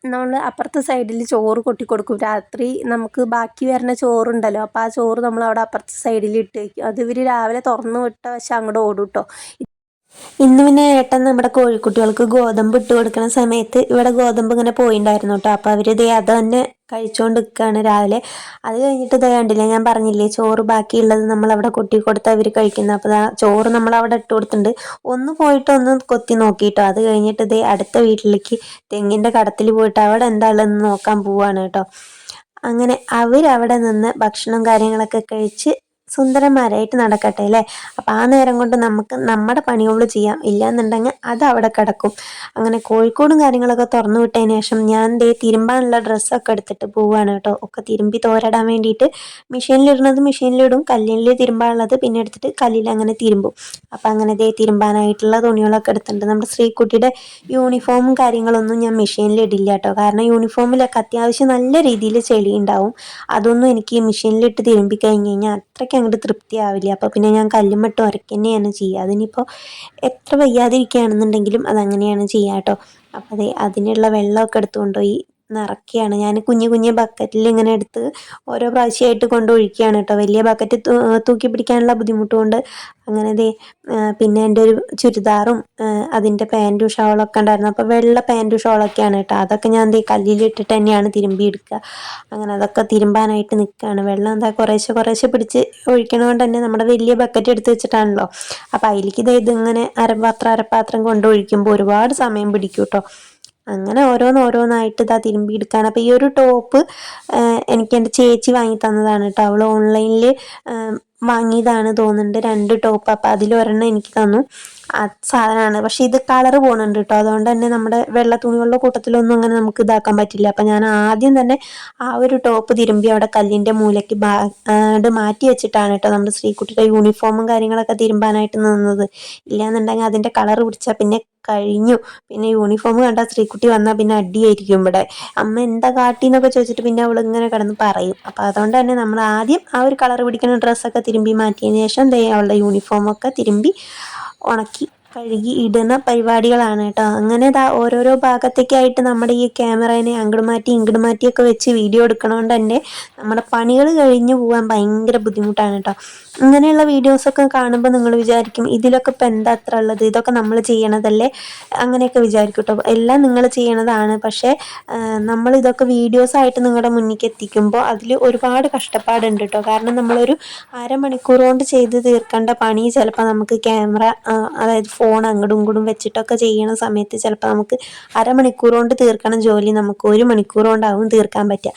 നമ്മൾ അപ്പുറത്തെ സൈഡിൽ ചോറ് കൊട്ടി കൊടുക്കും രാത്രി നമുക്ക് ബാക്കി വരുന്ന ചോറുണ്ടല്ലോ അപ്പോൾ ആ ചോറ് നമ്മൾ അവിടെ അപ്പുറത്തെ സൈഡിൽ ഇട്ട് വയ്ക്കും അത് ഇവർ രാവിലെ തുറന്ന് വിട്ട പക്ഷേ അങ്ങോട്ട് ഓടും കേട്ടോ ഇന്ന് പിന്നെ ഏട്ടൻ നമ്മുടെ കോഴിക്കുട്ടികൾക്ക് ഗോതമ്പ് ഇട്ട് കൊടുക്കുന്ന സമയത്ത് ഇവിടെ ഗോതമ്പ് ഇങ്ങനെ പോയിണ്ടായിരുന്നു കേട്ടോ അപ്പോൾ അവർ ഇതേ അത് തന്നെ കഴിച്ചുകൊണ്ട് നിൽക്കുകയാണ് രാവിലെ. അത് കഴിഞ്ഞിട്ട് ഇതേ കണ്ടില്ലേ ഞാൻ പറഞ്ഞില്ലേ ചോറ് ബാക്കിയുള്ളത് നമ്മൾ അവിടെ കൊട്ടി കൊടുത്ത് അവർ കഴിക്കുന്നത് അപ്പോൾ ചോറ് നമ്മൾ അവിടെ ഇട്ട് കൊടുത്തിട്ടുണ്ട്. ഒന്ന് പോയിട്ട് ഒന്ന് കൊത്തി നോക്കിയിട്ടോ അത് കഴിഞ്ഞിട്ട് ഇതേ അടുത്ത വീട്ടിലേക്ക് തെങ്ങിന്റെ കടത്തിൽ പോയിട്ട് അവിടെ എന്താ നോക്കാൻ പോവാണ് കേട്ടോ അങ്ങനെ അവരവിടെ നിന്ന് ഭക്ഷണം കാര്യങ്ങളൊക്കെ കഴിച്ച് സുന്ദരന്മാരായിട്ട് നടക്കട്ടെ അല്ലേ? അപ്പം ആ നേരം കൊണ്ട് നമുക്ക് നമ്മുടെ പണികൾ ചെയ്യാം. ഇല്ലാന്നുണ്ടെങ്കിൽ അത് അവിടെ കിടക്കും. അങ്ങനെ കോഴിക്കോടും കാര്യങ്ങളൊക്കെ തുറന്നു വിട്ടതിന് ശേഷം ഞാൻ ദേ തിരുമ്പാനുള്ള ഡ്രസ്സൊക്കെ എടുത്തിട്ട് പോവുകയാണ് കേട്ടോ. ഒക്കെ തിരുമ്പി തോരടാൻ വേണ്ടിയിട്ട് മെഷീനിലിടുന്നത് മെഷീനിലിടും. കല്ലിൽ തിരുമ്പാനുള്ളത് പിന്നെ എടുത്തിട്ട് കല്ലിൽ അങ്ങനെ തിരുമ്പും. അപ്പം അങ്ങനെ ദേ തിരുമ്പാനായിട്ടുള്ള തുണികളൊക്കെ എടുത്തിട്ടുണ്ട്. നമ്മുടെ ശ്രീകുട്ടിയുടെ യൂണിഫോമും കാര്യങ്ങളൊന്നും ഞാൻ മെഷീനിൽ ഇടില്ല കേട്ടോ. കാരണം യൂണിഫോമിലൊക്കെ അത്യാവശ്യം നല്ല രീതിയിൽ ചെളി ഉണ്ടാവും. അതൊന്നും എനിക്ക് മെഷീനിലിട്ട് തിരുമ്പി കഴിഞ്ഞ് കഴിഞ്ഞാൽ അത്രയ്ക്ക് അങ്ങോട്ട് തൃപ്തിയാവില്ല. അപ്പോൾ പിന്നെ ഞാൻ കല്ലുമട്ട് ഉരയ്ക്കുക തന്നെയാണ് ചെയ്യുക. അതിനിപ്പോൾ എത്ര വയ്യാതിരിക്കുകയാണെന്നുണ്ടെങ്കിലും അതങ്ങനെയാണ് ചെയ്യുക കേട്ടോ അപ്പോൾ അതെ അതിനുള്ള വെള്ളമൊക്കെ എടുത്തു കൊണ്ടുപോയി നിറയ്ക്കുകയാണ്. ഞാൻ കുഞ്ഞു കുഞ്ഞു ബക്കറ്റിൽ ഇങ്ങനെ എടുത്ത് ഓരോ പ്രാവശ്യമായിട്ട് കൊണ്ട് ഒഴിക്കുകയാണ് കേട്ടോ. വലിയ ബക്കറ്റ് തൂക്കി പിടിക്കാനുള്ള ബുദ്ധിമുട്ട് കൊണ്ട് അങ്ങനെ ദേ പിന്നെ എന്റെ ഒരു ചുരിദാറും അതിന്റെ പാന്റും ഷോളൊക്കെ ഉണ്ടായിരുന്നു. അപ്പോൾ വെള്ള പാന്റും ഷോളൊക്കെയാണ് കേട്ടോ. അതൊക്കെ ഞാൻ ദേ കല്ലിലിട്ടിട്ട് തന്നെയാണ് തിരുമ്പി എടുക്കുക. അങ്ങനെ അതൊക്കെ തിരുമ്പാനായിട്ട് നിൽക്കുകയാണ്. വെള്ളം എന്താ കുറേശ്ശെ കുറേശ്ശെ പിടിച്ച് ഒഴിക്കണതുകൊണ്ട് തന്നെ നമ്മുടെ വലിയ ബക്കറ്റ് എടുത്ത് വെച്ചിട്ടാണല്ലോ. അപ്പോൾ അതിലേക്ക് ഇത് ഇതിങ്ങനെ അരപാത്രം അരപാത്രം കൊണ്ട് ഒഴിക്കുമ്പോൾ ഒരുപാട് സമയം പിടിക്കും കേട്ടോ. അങ്ങനെ ഓരോന്ന് ഓരോന്നായിട്ട് ഇതാ തിരുമ്പി എടുക്കാൻ അപ്പോൾ ഈ ഒരു ടോപ്പ് എനിക്ക് എന്റെ ചേച്ചി വാങ്ങി തന്നതാണ് കേട്ടോ അവൾ ഓൺലൈനിൽ വാങ്ങിയതാണ് തോന്നുന്നുണ്ട് രണ്ട് ടോപ്പ് അപ്പോൾ അതിലൊരെണ്ണം എനിക്ക് തന്നു. സാധനമാണ്. പക്ഷെ ഇത് കളർ പോകുന്നുണ്ട് കേട്ടോ അതുകൊണ്ട് തന്നെ നമ്മുടെ വെള്ള തുണികളുടെ കൂട്ടത്തിലൊന്നും അങ്ങനെ നമുക്ക് ഇതാക്കാൻ പറ്റില്ല. അപ്പം ഞാൻ ആദ്യം തന്നെ ആ ഒരു ടോപ്പ് തിരുമ്പി അവിടെ കല്ലിന്റെ മൂലയ്ക്ക് മാറ്റി വെച്ചിട്ടാണ് കേട്ടോ നമ്മുടെ ശ്രീകുട്ടിയുടെ യൂണിഫോമും കാര്യങ്ങളൊക്കെ തിരുമ്പാനായിട്ട് നിന്നത്. ഇല്ലാന്നുണ്ടെങ്കിൽ അതിന്റെ കളർ പിടിച്ചാൽ പിന്നെ കഴിഞ്ഞു. പിന്നെ യൂണിഫോം കണ്ട സ്ത്രീക്കുട്ടി വന്നാൽ പിന്നെ അടിയായിരിക്കും ഇവിടെ. അമ്മ എന്താ കാട്ടി എന്നൊക്കെ ചോദിച്ചിട്ട് പിന്നെ അവൾ ഇങ്ങനെ കിടന്ന് പറയും. അപ്പം അതുകൊണ്ട് തന്നെ നമ്മൾ ആദ്യം ആ ഒരു കളർ പിടിക്കുന്ന ഡ്രസ്സൊക്കെ തിരുമ്പി മാറ്റിയതിന് ശേഷം ദേ അവളുടെ യൂണിഫോമൊക്കെ തിരുമ്പി ഉണക്കി കഴുകി ഇടുന്ന പരിപാടികളാണ് കേട്ടോ. അങ്ങനെ ഇതാ ഓരോരോ ഭാഗത്തേക്കായിട്ട് നമ്മുടെ ഈ ക്യാമറേനെ അങ്ങോട്ട് മാറ്റി ഇങ്ങോട്ട് മാറ്റിയൊക്കെ വെച്ച് വീഡിയോ എടുക്കണോണ്ട് തന്നെ നമ്മുടെ പണികൾ കഴിഞ്ഞു പോകാൻ ഭയങ്കര ബുദ്ധിമുട്ടാണ് കേട്ടോ. ഇങ്ങനെയുള്ള വീഡിയോസൊക്കെ കാണുമ്പോൾ നിങ്ങൾ വിചാരിക്കും ഇതിലൊക്കെ ഇപ്പം എന്താ അത്ര ഉള്ളത്? ഇതൊക്കെ നമ്മൾ ചെയ്യണതല്ലേ? അങ്ങനെയൊക്കെ വിചാരിക്കും കേട്ടോ. എല്ലാം നിങ്ങൾ ചെയ്യണതാണ്. പക്ഷേ നമ്മൾ ഇതൊക്കെ വീഡിയോസായിട്ട് നിങ്ങളുടെ മുന്നിലേക്ക് എത്തിക്കുമ്പോൾ അതിൽ ഒരുപാട് കഷ്ടപ്പാടുണ്ട് കേട്ടോ. കാരണം നമ്മളൊരു അരമണിക്കൂർ കൊണ്ട് ചെയ്ത് തീർക്കേണ്ട പണി ചിലപ്പോൾ നമുക്ക് ക്യാമറ അതായത് ഫോൺ അങ്ങടും ഇങ്ങടും വെച്ചിട്ടൊക്കെ ചെയ്യണ സമയത്ത് ചിലപ്പോൾ നമുക്ക് അരമണിക്കൂർ കൊണ്ട് തീർക്കണം ജോലി നമുക്ക് ഒരു മണിക്കൂർ കൊണ്ടാവും തീർക്കാൻ പറ്റുക.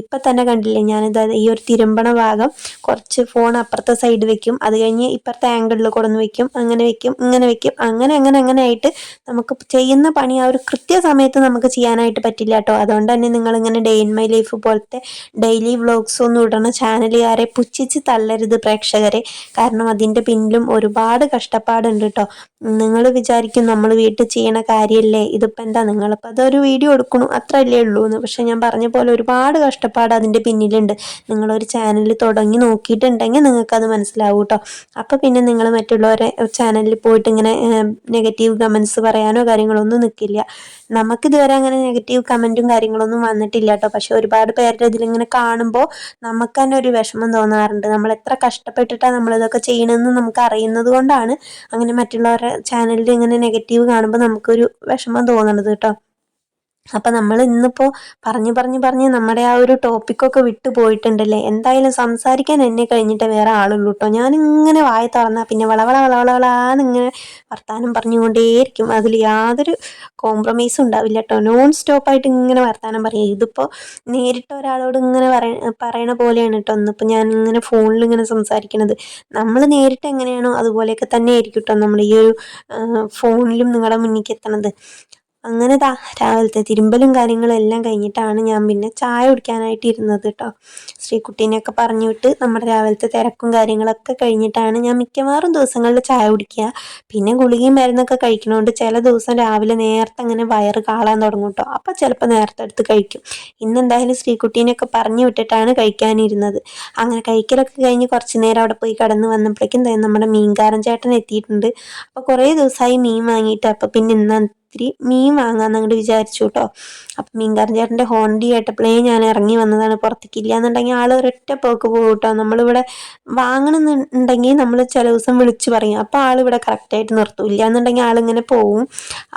ഇപ്പം തന്നെ കണ്ടില്ലേ ഞാനിത് ഈ ഒരു തിരുമ്പണ ഭാഗം കുറച്ച് ഫോൺ അപ്പുറത്തെ സൈഡ് വെക്കും. അത് കഴിഞ്ഞ് ഇപ്പുറത്തെ ആംഗിളിൽ കൊടുന്ന് വെക്കും. അങ്ങനെ വെക്കും ഇങ്ങനെ വെക്കും. അങ്ങനെ അങ്ങനെ അങ്ങനെ ആയിട്ട് നമുക്ക് ചെയ്യുന്ന പണി ആ ഒരു കൃത്യസമയത്ത് നമുക്ക് ചെയ്യാനായിട്ട് പറ്റില്ല കേട്ടോ. അതുകൊണ്ട് തന്നെ നിങ്ങളിങ്ങനെ ഡേ ഇൻ മൈ ലൈഫ് പോലത്തെ ഡെയിലി വ്ളോഗ്സ് ഒന്നും ഇടണ ചാനലുകാരെ പുച്ഛിച്ച് തള്ളരുത് പ്രേക്ഷകരെ. കാരണം അതിന്റെ പിന്നിലും ഒരുപാട് കഷ്ടപ്പാടുണ്ട് കേട്ടോ. നിങ്ങൾ വിചാരിക്കും നമ്മൾ വീട്ടിൽ ചെയ്യണ കാര്യമല്ലേ ഇതിപ്പോൾ എന്താ നിങ്ങളിപ്പോൾ അതൊരു വീഡിയോ എടുക്കണു അത്രയല്ലേ ഉള്ളൂ എന്ന്. പക്ഷെ ഞാൻ പറഞ്ഞ പോലെ ഒരുപാട് കഷ്ടപ്പാട് അതിന്റെ പിന്നിലുണ്ട്. നിങ്ങളൊരു ചാനൽ തുടങ്ങി നോക്കിയിട്ടുണ്ടെങ്കിൽ നിങ്ങൾക്കത് മനസ്സിലാവും കേട്ടോ. അപ്പോൾ പിന്നെ നിങ്ങൾ മറ്റുള്ളവരെ ചാനലിൽ പോയിട്ട് ഇങ്ങനെ നെഗറ്റീവ് കമൻസ് പറയാനോ കാര്യങ്ങളൊന്നും നിൽക്കില്ല. നമുക്കിതുവരെ അങ്ങനെ നെഗറ്റീവ് കമന്റും കാര്യങ്ങളൊന്നും വന്നിട്ടില്ല കേട്ടോ. പക്ഷെ ഒരുപാട് പേരുടെ ഇതിലിങ്ങനെ കാണുമ്പോൾ നമുക്ക് തന്നെ ഒരു വിഷമം തോന്നാറുണ്ട്. നമ്മൾ എത്ര കഷ്ടപ്പെട്ടിട്ടാണ് നമ്മളിതൊക്കെ ചെയ്യണമെന്ന് നമുക്ക് അറിയുന്നത് കൊണ്ടാണ് അങ്ങനെ മറ്റുള്ളവരുടെ ചാനലിൽ ഇങ്ങനെ നെഗറ്റീവ് കാണുമ്പോൾ നമുക്കൊരു വിഷമം തോന്നണത് കേട്ടോ. അപ്പം നമ്മൾ ഇന്നിപ്പോ പറഞ്ഞു പറഞ്ഞു പറഞ്ഞ് നമ്മുടെ ആ ഒരു ടോപ്പിക്കൊക്കെ വിട്ടു പോയിട്ടുണ്ടല്ലേ? എന്തായാലും സംസാരിക്കാൻ എന്നെ കഴിഞ്ഞിട്ട് വേറെ ആളുള്ളൂ കേട്ടോ ഞാനിങ്ങനെ വായ തുറന്നാൽ പിന്നെ വളവള വളവളവളാന്നിങ്ങനെ വർത്താനം പറഞ്ഞുകൊണ്ടേയിരിക്കും. അതിൽ യാതൊരു കോംപ്രമൈസും ഉണ്ടാവില്ല കേട്ടോ നോൺ സ്റ്റോപ്പായിട്ട് ഇങ്ങനെ വർത്താനം പറയും. ഇതിപ്പോൾ നേരിട്ട് ഒരാളോട് ഇങ്ങനെ പറയ പറയണ പോലെയാണ് കേട്ടോ ഇന്നിപ്പോൾ ഞാൻ ഇങ്ങനെ ഫോണിൽ ഇങ്ങനെ സംസാരിക്കണത്. നമ്മൾ നേരിട്ട് എങ്ങനെയാണോ അതുപോലെയൊക്കെ തന്നെ ആയിരിക്കും കേട്ടോ നമ്മൾ ഈ ഒരു ഫോണിലും നിങ്ങളുടെ മുന്നിലേക്ക് എത്തണത്. അങ്ങനെ താ രാവിലത്തെ തിരുമ്പലും കാര്യങ്ങളും എല്ലാം കഴിഞ്ഞിട്ടാണ് ഞാൻ പിന്നെ ചായ കുടിക്കാനായിട്ട് ഇരുന്നത് കേട്ടോ ശ്രീകുട്ടീനെയൊക്കെ പറഞ്ഞു വിട്ട് നമ്മുടെ രാവിലത്തെ തിരക്കും കാര്യങ്ങളൊക്കെ കഴിഞ്ഞിട്ടാണ് ഞാൻ മിക്കവാറും ദിവസങ്ങളിൽ ചായ കുടിക്കുക. പിന്നെ ഗുളികയും മരുന്നൊക്കെ കഴിക്കണോണ്ട് ചില ദിവസം രാവിലെ നേരത്തെ അങ്ങനെ വയറ് കാളാൻ തുടങ്ങും കേട്ടോ അപ്പോൾ ചിലപ്പോൾ നേരത്തെ എടുത്ത് കഴിക്കും. ഇന്ന് എന്തായാലും ശ്രീകുട്ടീനെയൊക്കെ പറഞ്ഞു വിട്ടിട്ടാണ് കഴിക്കാനിരുന്നത്. അങ്ങനെ കഴിക്കലൊക്കെ കഴിഞ്ഞ് കുറച്ച് നേരം അവിടെ പോയി കടന്ന് വന്നപ്പോഴേക്കും നമ്മുടെ മീൻകാരൻ ചേട്ടൻ എത്തിയിട്ടുണ്ട്. അപ്പോൾ കുറേ ദിവസമായി മീൻ വാങ്ങിയിട്ട് അപ്പോൾ പിന്നെ ഇന്ന് ഇത്തിരി മീൻ വാങ്ങാമെന്ന് അങ്ങോട്ട് വിചാരിച്ചു കേട്ടോ അപ്പം മീൻകാരൻ ചേട്ടന്റെ ഹോണ്ടി ആയിട്ടപ്പോഴേ ഞാൻ ഇറങ്ങി വന്നതാണ് പുറത്തേക്ക്. ഇല്ല എന്നുണ്ടെങ്കിൽ ആൾ ഒരൊറ്റ പോക്ക് പോകും കേട്ടോ നമ്മളിവിടെ വാങ്ങണമെന്നുണ്ടെങ്കിൽ നമ്മൾ ചില ദിവസം വിളിച്ചു പറയും. അപ്പോൾ ഇവിടെ കറക്റ്റായിട്ട് നിർത്തും. ഇല്ല എന്നുണ്ടെങ്കിൽ ആളിങ്ങനെ പോവും.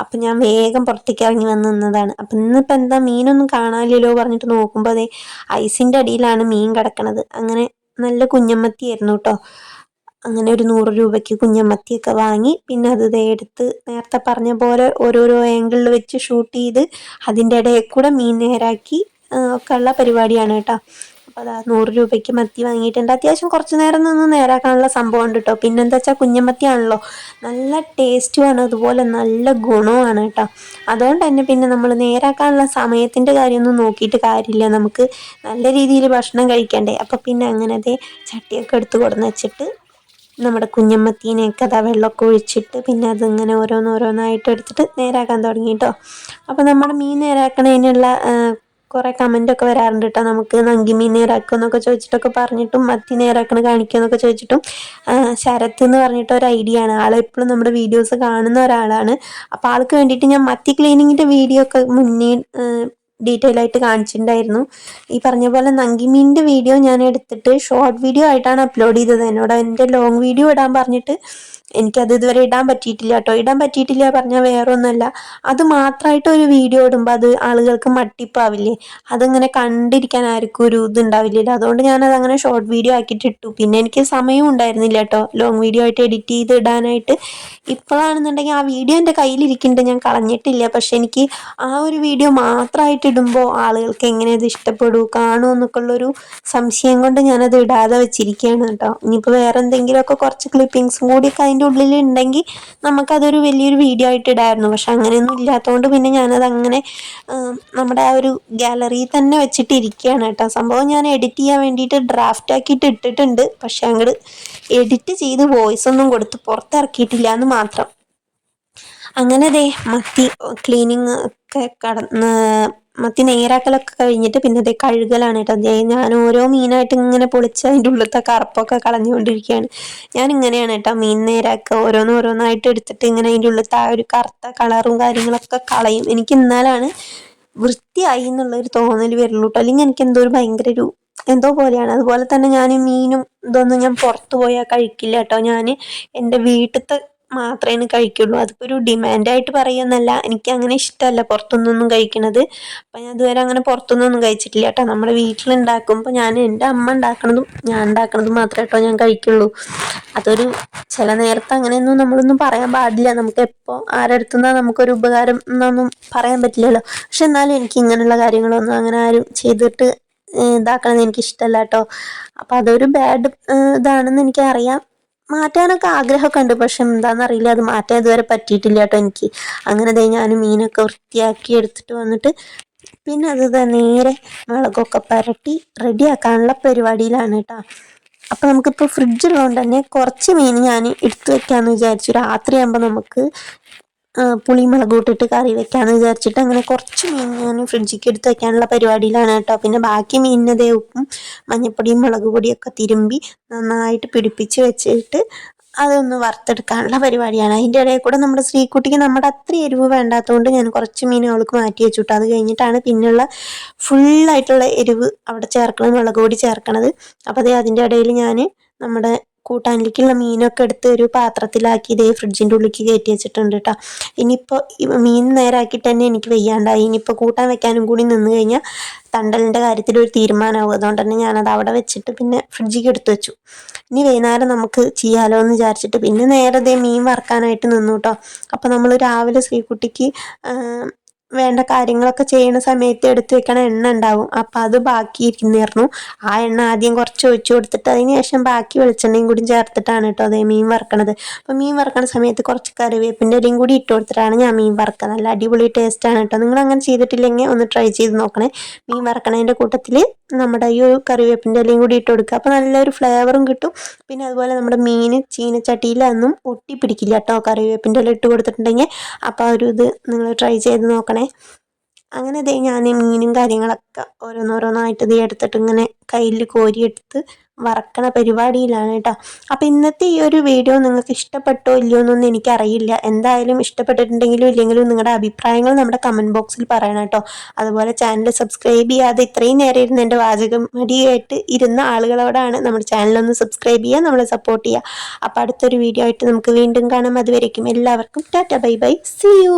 അപ്പം ഞാൻ വേഗം പുറത്തേക്ക് ഇറങ്ങി വന്ന് നിന്നതാണ്. അപ്പം ഇന്നിപ്പോൾ എന്താ മീനൊന്നും കാണാനില്ലല്ലോ പറഞ്ഞിട്ട് നോക്കുമ്പോൾ അതെ ഐസിന്റെ അടിയിലാണ് മീൻ കിടക്കണത്. അങ്ങനെ നല്ല കുഞ്ഞമ്മത്തിയായിരുന്നു കേട്ടോ അങ്ങനെ ഒരു നൂറ് രൂപയ്ക്ക് കുഞ്ഞമത്തിയൊക്കെ വാങ്ങി. പിന്നെ അത് എടുത്ത് നേരത്തെ പറഞ്ഞ പോലെ ഓരോരോ ആംഗിളിൽ വെച്ച് ഷൂട്ട് ചെയ്ത് അതിന്റെ ഇടയിൽ കൂടെ മീൻ നേരാക്കി ഒക്കെ ഉള്ള പരിപാടിയാണ് കേട്ടോ. അപ്പോൾ അതാ നൂറ് രൂപയ്ക്ക് മത്തി വാങ്ങിയിട്ടുണ്ട്. അത്യാവശ്യം കുറച്ച് നേരം നിന്ന് നേരാക്കാനുള്ള സംഭവം ഉണ്ട് കേട്ടോ. പിന്നെന്താ വെച്ചാൽ കുഞ്ഞമത്തിയാണല്ലോ നല്ല ടേസ്റ്റുമാണ് അതുപോലെ നല്ല ഗുണവുമാണ് കേട്ടോ. അതുകൊണ്ട് തന്നെ പിന്നെ നമ്മൾ നേരാക്കാനുള്ള സമയത്തിന്റെ കാര്യമൊന്നും നോക്കിയിട്ട് കാര്യമില്ല. നമുക്ക് നല്ല രീതിയിൽ ഭക്ഷണം കഴിക്കണ്ടേ. അപ്പോൾ പിന്നെ അങ്ങനെ അങ്ങനത്തെ ചട്ടിയൊക്കെ എടുത്ത് കൊടുന്ന് വെച്ചിട്ട് നമ്മുടെ കുഞ്ഞമ്മത്തീനെയൊക്കെ അതാ വെള്ളമൊക്കെ ഒഴിച്ചിട്ട് പിന്നെ അതിങ്ങനെ ഓരോന്നോരോന്നായിട്ട് എടുത്തിട്ട് നേരാക്കാൻ തുടങ്ങി കേട്ടോ അപ്പോൾ നമ്മുടെ മീൻ നേരാക്കണതിനുള്ള കുറേ കമന്റൊക്കെ വരാറുണ്ട് കേട്ടോ നമുക്ക് നങ്കി മീൻ നേരാക്കുമെന്നൊക്കെ ചോദിച്ചിട്ടൊക്കെ പറഞ്ഞിട്ടും മത്തി നേരാക്കണ കാണിക്കുമെന്നൊക്കെ ചോദിച്ചിട്ടും ശരത്ത് എന്ന് പറഞ്ഞിട്ട് ഒരു ഐഡിയ ആണ്. ആൾ എപ്പോഴും നമ്മുടെ വീഡിയോസ് കാണുന്ന ഒരാളാണ്. അപ്പോൾ ആൾക്ക് വേണ്ടിയിട്ട് ഞാൻ മത്തി ക്ലീനിങ്ങിന്റെ വീഡിയോ ഒക്കെ മുന്നേ ഡീറ്റെയിൽ ആയിട്ട് കാണിച്ചിട്ടുണ്ടായിരുന്നു. ഈ പറഞ്ഞ പോലെ നങ്കിമീന്റെ വീഡിയോ ഞാൻ എടുത്തിട്ട് ഷോർട്ട് വീഡിയോ ആയിട്ടാണ് അപ്ലോഡ് ചെയ്തത്. എന്നോട് എന്റെ ലോങ് വീഡിയോ ഇടാൻ പറഞ്ഞിട്ട് എനിക്കത് ഇതുവരെ ഇടാൻ പറ്റിയിട്ടില്ല കേട്ടോ. ഇടാൻ പറ്റിയിട്ടില്ല പറഞ്ഞാൽ വേറെ ഒന്നുമല്ല അത് മാത്രമായിട്ട് ഒരു വീഡിയോ ഇടുമ്പോൾ അത് ആളുകൾക്ക് മട്ടിപ്പാവില്ലേ? അതങ്ങനെ കണ്ടിരിക്കാൻ ആർക്കും ഒരു ഇതുണ്ടാവില്ലല്ലോ. അതുകൊണ്ട് ഞാനത് അങ്ങനെ ഷോർട്ട് വീഡിയോ ആക്കിയിട്ട് ഇട്ടു. പിന്നെ എനിക്ക് സമയവും ഉണ്ടായിരുന്നില്ല കേട്ടോ. ലോങ് വീഡിയോ ആയിട്ട് എഡിറ്റ് ചെയ്ത് ഇടാനായിട്ട്. ഇപ്പോഴാണെന്നുണ്ടെങ്കിൽ ആ വീഡിയോ എന്റെ കയ്യിലിരിക്കുന്നുണ്ട്. ഞാൻ കളഞ്ഞിട്ടില്ല. പക്ഷെ എനിക്ക് ആ ഒരു വീഡിയോ മാത്രമായിട്ട് ഇടുമ്പോൾ ആളുകൾക്ക് എങ്ങനെ അത് ഇഷ്ടപ്പെടൂ കാണൂ എന്നൊക്കെ ഉള്ളൊരു സംശയം കൊണ്ട് ഞാനത് ഇടാതെ വെച്ചിരിക്കുകയാണ് കേട്ടോ. ഇനിയിപ്പോൾ വേറെ എന്തെങ്കിലുമൊക്കെ കുറച്ച് ക്ലിപ്പിങ്സും കൂടി അതിന്റെ ഉള്ളിൽ ഉണ്ടെങ്കിൽ നമുക്കതൊരു വലിയൊരു വീഡിയോ ആയിട്ട് ഇടായിരുന്നു. പക്ഷെ അങ്ങനെയൊന്നും ഇല്ലാത്തതുകൊണ്ട് പിന്നെ ഞാനത് അങ്ങനെ നമ്മുടെ ആ ഒരു ഗാലറിയിൽ തന്നെ വെച്ചിട്ട് ഇരിക്കുകയാണ് കേട്ടോ. സംഭവം ഞാൻ എഡിറ്റ് ചെയ്യാൻ വേണ്ടിയിട്ട് ഡ്രാഫ്റ്റ് ആക്കിയിട്ട് ഇട്ടിട്ടുണ്ട്. പക്ഷെ അങ്ങോട്ട് എഡിറ്റ് ചെയ്ത് വോയിസ് ഒന്നും കൊടുത്ത് പുറത്തിറക്കിയിട്ടില്ല എന്ന് മാത്രം. അങ്ങനെ ദേ മത്തി ക്ലീനിങ് ഒക്കെ കടന്ന് മത്തി നേരാക്കലൊക്കെ കഴിഞ്ഞിട്ട് പിന്നെ അതേ കഴുകലാണ് കേട്ടോ ഞാൻ ഓരോ മീനായിട്ട് ഇങ്ങനെ പൊളിച്ച് അതിന്റെ ഉള്ളിലത്തെ കറുപ്പൊക്കെ കളഞ്ഞുകൊണ്ടിരിക്കുകയാണ്. ഞാൻ ഇങ്ങനെയാണ് കേട്ടോ മീൻ നേരാക്കുക ഓരോന്ന് ഓരോന്നായിട്ട് എടുത്തിട്ട് ഇങ്ങനെ അതിന്റെ ഉള്ളിലത്തെ ആ ഒരു കറുത്ത കളറും കാര്യങ്ങളൊക്കെ കളയും. എനിക്ക് ഇന്നാലാണ് വൃത്തിയായി എന്നുള്ളൊരു തോന്നൽ വരുള്ളൂ കേട്ടോ അല്ലെങ്കിൽ എനിക്ക് എന്തോ ഒരു ഭയങ്കര ഒരു എന്തോ പോലെയാണ്. അതുപോലെ തന്നെ ഞാൻ മീനും ഇതൊന്നും ഞാൻ പുറത്തു പോയാൽ കഴിക്കില്ല കേട്ടോ ഞാൻ എന്റെ വീട്ടിലത്തെ മാത്രമേ കഴിക്കുള്ളൂ. അതിപ്പോൾ ഒരു ഡിമാൻഡായിട്ട് പറയുന്നല്ല എനിക്ക് അങ്ങനെ ഇഷ്ടമല്ല പുറത്തുനിന്നൊന്നും കഴിക്കണത്. അപ്പം ഞാൻ ഇതുവരെ അങ്ങനെ പുറത്തുനിന്നൊന്നും കഴിച്ചിട്ടില്ല കേട്ടോ. നമ്മുടെ വീട്ടിലുണ്ടാക്കുമ്പോൾ ഞാൻ എന്റെ അമ്മ ഉണ്ടാക്കണതും ഞാൻ ഉണ്ടാക്കണതും മാത്രമേ കേട്ടോ ഞാൻ കഴിക്കുള്ളൂ. അതൊരു ചില നേരത്തെ അങ്ങനെയൊന്നും നമ്മളൊന്നും പറയാൻ പാടില്ല. നമുക്ക് എപ്പോൾ ആരടുത്തുനിന്നാണ് നമുക്കൊരു ഉപകാരം എന്നൊന്നും പറയാൻ പറ്റില്ലല്ലോ. പക്ഷെ എന്നാലും എനിക്ക് ഇങ്ങനെയുള്ള കാര്യങ്ങളൊന്നും അങ്ങനെ ആരും ചെയ്തിട്ട് ഇതാക്കണമെന്ന് എനിക്ക് ഇഷ്ടമല്ല കേട്ടോ. അപ്പം അതൊരു ബാഡ് ഇതാണെന്ന് എനിക്കറിയാം. മാറ്റാനൊക്കെ ആഗ്രഹമൊക്കെ ഉണ്ട്. പക്ഷെ എന്താണെന്നറിയില്ല അത് മാറ്റാൻ ഇതുവരെ പറ്റിയിട്ടില്ല കേട്ടോ എനിക്ക്. അങ്ങനെ ദേ ഞാൻ മീനൊക്കെ വൃത്തിയാക്കി എടുത്തിട്ട് വന്നിട്ട് പിന്നെ അത് നേരെ മുളകൊക്കെ പരട്ടി റെഡിയാക്കാനുള്ള പരിപാടിയിലാണ് കേട്ടോ. അപ്പോൾ നമുക്കിപ്പോൾ ഫ്രിഡ്ജുള്ളതുകൊണ്ട് തന്നെ കുറച്ച് മീൻ ഞാൻ എടുത്തു വെക്കാമെന്ന് വിചാരിച്ചു. രാത്രിയാകുമ്പോൾ നമുക്ക് പുളി കൂട്ടിട്ട് കറി വെക്കാമെന്ന് വിചാരിച്ചിട്ട് അങ്ങനെ കുറച്ച് മീൻ ഞാൻ ഫ്രിഡ്ജിക്ക് എടുത്ത് വെക്കാനുള്ള പരിപാടിയിലാണ് കേട്ടോ. പിന്നെ ബാക്കി മീനിനതേ ഉപ്പും മഞ്ഞപ്പൊടിയും മുളക് പൊടിയൊക്കെ തിരുമ്പി നന്നായിട്ട് പിടിപ്പിച്ച് വെച്ചിട്ട് അതൊന്ന് വറുത്തെടുക്കാനുള്ള പരിപാടിയാണ്. അതിന്റെ ഇടയിൽ കൂടെ നമ്മുടെ ശ്രീക്കുട്ടിക്ക് നമ്മുടെ അത്ര എരിവ് വേണ്ടാത്തതുകൊണ്ട് ഞാൻ കുറച്ച് മീൻ അവൾക്ക് മാറ്റി വെച്ചിട്ടു. അത് കഴിഞ്ഞിട്ടാണ് പിന്നെയുള്ള ഫുള്ളായിട്ടുള്ള എരിവ് അവിടെ ചേർക്കണം മുളക് പൊടി ചേർക്കണത്. അപ്പോൾ അതേ അതിന്റെ ഇടയിൽ ഞാൻ നമ്മുടെ കൂട്ടാനിലേക്കുള്ള മീനൊക്കെ എടുത്ത് ഒരു പാത്രത്തിലാക്കി ഇതേ ഫ്രിഡ്ജിന്റെ ഉള്ളിലേക്ക് കയറ്റി വെച്ചിട്ടുണ്ട് കേട്ടോ ഇനിയിപ്പോൾ മീൻ നേരാക്കിയിട്ട് തന്നെ എനിക്ക് വയ്യാണ്ടായി. ഇനിയിപ്പോൾ കൂട്ടാൻ വെക്കാനും കൂടി നിന്ന് കഴിഞ്ഞാൽ തണ്ടലിന്റെ കാര്യത്തിൽ ഒരു തീരുമാനമാകും അതുകൊണ്ട് തന്നെ ഞാനത് അവിടെ വെച്ചിട്ട് പിന്നെ ഫ്രിഡ്ജിലേക്ക് എടുത്തു വെച്ചു. ഇനി വൈകുന്നേരം നമുക്ക് ചെയ്യാലോ എന്ന് വിചാരിച്ചിട്ട് പിന്നെ നേരത്തെ മീൻ വറക്കാനായിട്ട് നിന്നു കേട്ടോ അപ്പോൾ നമ്മൾ രാവിലെ ശ്രീകുട്ടിക്ക് വേണ്ട കാര്യങ്ങളൊക്കെ ചെയ്യുന്ന സമയത്ത് എടുത്തു വെക്കണ എണ്ണ ഉണ്ടാവും. അപ്പം അത് ബാക്കി ഇരുന്നിരുന്നു. ആ എണ്ണ ആദ്യം കുറച്ച് ഒഴിച്ചു കൊടുത്തിട്ട് അതിന് ശേഷം ബാക്കി വെളിച്ചെണ്ണയും കൂടി ചേർത്തിട്ടാണ് കേട്ടോ അതേ മീൻ വറക്കണത്. അപ്പം മീൻ വറക്കണ സമയത്ത് കുറച്ച് കറിവേപ്പിന്റെ ഇലയും കൂടി ഇട്ട് കൊടുത്തിട്ടാണ് ഞാൻ മീൻ വറക്കുക നല്ല അടിപൊളി ടേസ്റ്റാണ് കേട്ടോ നിങ്ങൾ അങ്ങനെ ചെയ്തിട്ടില്ലെങ്കിൽ ഒന്ന് ട്രൈ ചെയ്ത് നോക്കണേ. മീൻ വറക്കണതിന്റെ കൂട്ടത്തിൽ നമ്മുടെ ഈ കറിവേപ്പിന്റെ ഇലയും കൂടി ഇട്ട് കൊടുക്കുക. അപ്പോൾ നല്ലൊരു ഫ്ലേവറും കിട്ടും. പിന്നെ അതുപോലെ നമ്മുടെ മീൻ ചീനച്ചട്ടിയിലൊന്നും ഒട്ടി പിടിക്കില്ല കേട്ടോ കറിവേപ്പിന്റെ ഇല ഇട്ട് കൊടുത്തിട്ടുണ്ടെങ്കിൽ. അപ്പോൾ ഒരു ഇത് നിങ്ങൾ ട്രൈ ചെയ്ത് നോക്കണേ. അങ്ങനെ ദേ ഞാൻ മീനും കാര്യങ്ങളൊക്കെ ഓരോന്നോരോന്നായിട്ട് ഇത് എടുത്തിട്ട് ഇങ്ങനെ കയ്യിൽ കോരിയെടുത്ത് വറക്കണ പരിപാടിയിലാണ് കേട്ടോ. അപ്പോൾ ഇന്നത്തെ ഈ ഒരു വീഡിയോ നിങ്ങൾക്ക് ഇഷ്ടപ്പെട്ടോ ഇല്ലയോ എന്നൊന്നും എനിക്കറിയില്ല. എന്തായാലും ഇഷ്ടപ്പെട്ടിട്ടുണ്ടെങ്കിലും ഇല്ലെങ്കിലും നിങ്ങളുടെ അഭിപ്രായങ്ങൾ നമ്മുടെ കമന്റ് ബോക്സിൽ പറയണം കേട്ടോ. അതുപോലെ ചാനൽ സബ്സ്ക്രൈബ് ചെയ്യാതെ ഇത്രയും നേരം ഇരുന്ന് എന്റെ വാചകം മടിയായിട്ട് ഇരുന്ന ആളുകളോടാണ് നമ്മുടെ ചാനലൊന്ന് സബ്സ്ക്രൈബ് ചെയ്യുക നമ്മളെ സപ്പോർട്ട് ചെയ്യുക. അപ്പോൾ അടുത്തൊരു വീഡിയോ ആയിട്ട് നമുക്ക് വീണ്ടും കാണാം. അതുവരേക്കും എല്ലാവർക്കും tata bye bye. See you